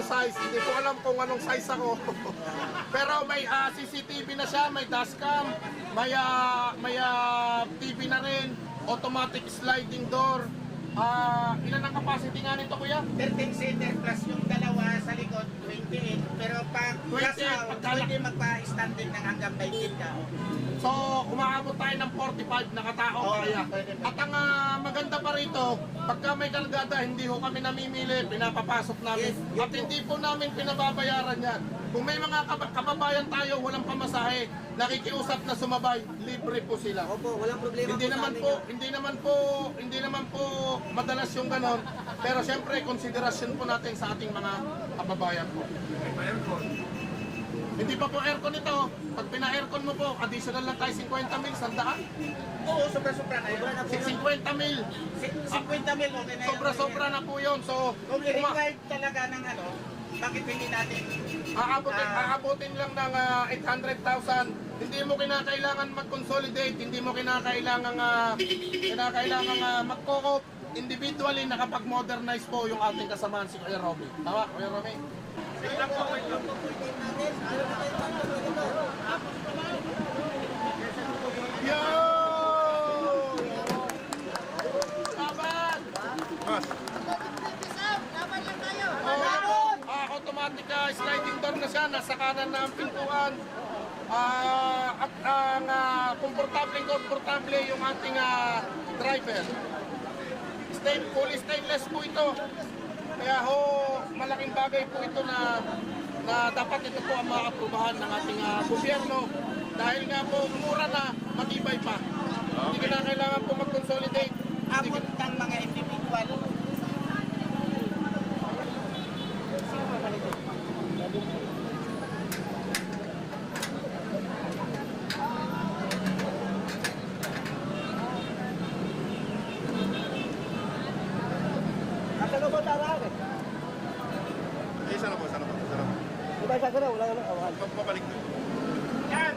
yung size. Hindi ko alam kung anong size ako. Pero may ah, CCTV na siya, may dashcam, may, ah, may ah, TV na rin, automatic sliding door. Ah, ilan ang capacity nga nito kuya? 13 seater plus yung dalawa sa likod, 28. Pero pag 28, plus out, pwede magpa-standing ng hanggang 20 ka. So, umaabot tayo ng 45 na katao Oo, kaya. pwede. At ang ah, maganda pa rito, pagka may kalgada, hindi ho kami namimili, pinapapasok namin. Yes, At hindi po namin pinababayaran yan. Kung may mga kab- kababayan tayo, walang pamasahe, nakikiusap na sumabay, libre po sila. Opo, walang problema Hindi po naman po, yan. hindi naman po, hindi naman po madalas yung ganon. Pero siyempre, konsiderasyon po natin sa ating mga kababayan po. Hindi pa po aircon ito. Pag pina-aircon mo po, additional lang tayo 50 mil, sandaan. Oo, sobra-sobra na yun. Sobra na po. 50 mil. Si- 50 mil, okay na yun. Sobra-sobra na po yun. So, Kung i-required talaga ng ano, bakit hindi natin aabutin, Ah. aabutin lang ng ah, 800,000. Hindi mo kinakailangan mag-consolidate, hindi mo kinakailangan uh, kinakailangan uh, mag-co-op. Individually, nakapag-modernize po yung ating kasamahan si Kuya Romy. Tama, Kuya Romy? Yo! Laban! Oh, ah, automatic ah, sliding door na siya, nasa kanan na ang pintuan. Ah, at ang ah, komportable komportable yung ating ah, driver. Stain, fully stainless po ito. Kaya ho, malaking bagay po ito na na dapat ito po ang maaprubahan ng ating ah, gobyerno. Dahil nga po, mura na, matibay pa. Hindi na kailangan po mag-consolidate. Hindi abot ng mga individual Ba taraan eh? Eh, sana po, sana po, sana po. Di ba isa na? Wala. Awan. Papalik na. Yan!